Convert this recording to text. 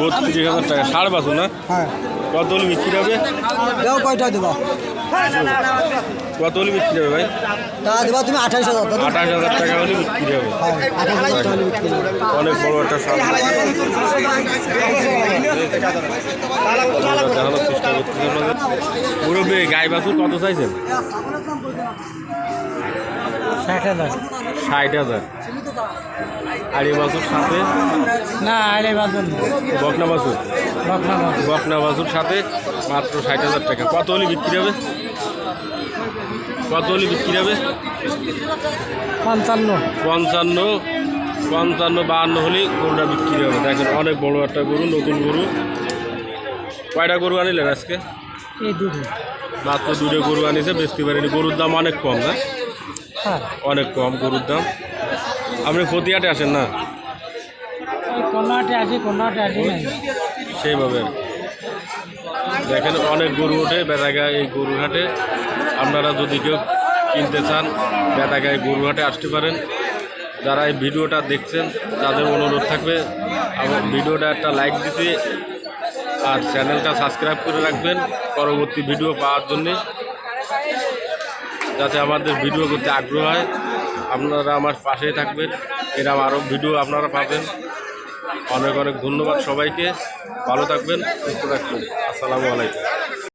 বত্রিশ হাজার টাকা। সাড়ে পাঁচশো না? হ্যাঁ। কত হলে বিক্রি হবে? দেও কয়টা দেবা? কত হলে বিক্রি হবে ভাই? তা দেবা তুমি হাজার। আঠাশ হাজার টাকা হলে বিক্রি হবে। হ্যাঁ হাজার টাকা হলে বিক্রি করবে। অনেক বড় একটা সার দেখানোর চেষ্টা করতেছি মুরব্বী গাই বাছুর কত চাইছেন? ষাট হাজার। ষাট হাজার। আড়ি বাছুর সাথে? না আরে বাজন বকনা বাছুর বকনা বকনা বাছুর সাথে মাত্র ষাট হাজার টাকা। কত হলে বিক্রি হবে? কত হলে বিক্রি হবে? পঞ্চান্ন। পঞ্চান্ন পঞ্চান্ন বাহান্ন হলে গরুটা বিক্রি হবে। দেখেন অনেক বড় একটা গরু নতুন গরু। কয়টা গরু আনিলেন আজকে? এই দুটো। মাত্র দুটো গরু আনিছে পারিনি। গরুর দাম অনেক কম না হ্যাঁ। অনেক কম গরুর দাম। আপনি প্রতিহাটে আসেন না? কন্যাটে কন্যাটে সেইভাবে। দেখেন অনেক গরু ওঠে বেতাগায় এই গরুর হাটে আপনারা যদি কেউ কিনতে চান বেতাগায় গরু হাটে আসতে পারেন। যারা এই ভিডিওটা দেখছেন তাদের অনুরোধ থাকবে আমার ভিডিওটা একটা লাইক দিতে আর চ্যানেলটা সাবস্ক্রাইব করে রাখবেন পরবর্তী ভিডিও পাওয়ার জন্যে যাতে আমাদের ভিডিও করতে আগ্রহ হয়। আপনারা আমার পাশেই থাকবেন। এরকম আরও ভিডিও আপনারা পাবেন। অনেক অনেক ধন্যবাদ সবাইকে। ভালো থাকবেন, সুস্থ থাকবেন। আসসালামু আলাইকুম।